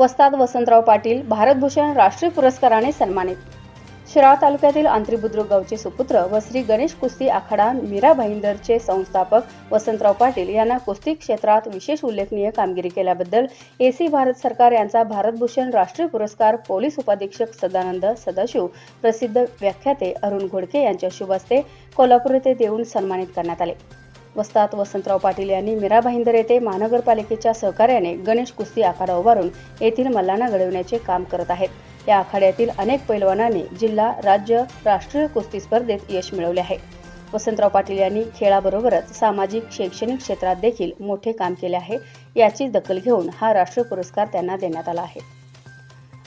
वस्ताद वसंतराव पाटील भारतभूषण राष्ट्रीय पुरस्काराने सन्मानित. शिराळा तालुक्यातील आंत्री बुद्रुक गावचे सुपुत्र व श्री गणेश कुस्ती आखाडा मीरा भाईंदरचे संस्थापक वसंतराव पाटील यांना कुस्ती क्षेत्रात विशेष उल्लेखनीय कामगिरी केल्याबद्दल एसी भारत सरकार यांचा भारतभूषण राष्ट्रीय पुरस्कार पोलीस उपाधीक्षक सदानंद सदाशिव प्रसिद्ध व्याख्याते अरुण घोडके यांच्या शुभ हस्ते कोल्हापूर येथे देऊन सन्मानित करण्यात आले. वस्ताद वसंतराव पाटील यांनी मीरा भाईंदर येथे महानगरपालिकेच्या सहकार्याने गणेश कुस्ती आखाडा उभारून येथील मल्लांना घडविण्याचे काम करत आहेत. या आखाड्यातील अनेक पैलवानांनी जिल्हा राज्य राष्ट्रीय कुस्ती स्पर्धेत यश मिळवले आहे. वसंतराव पाटील यांनी खेळाबरोबरच सामाजिक शैक्षणिक क्षेत्रात देखील मोठे काम केले आहे. याची दखल घेऊन हा राष्ट्रीय पुरस्कार त्यांना देण्यात आला आहे.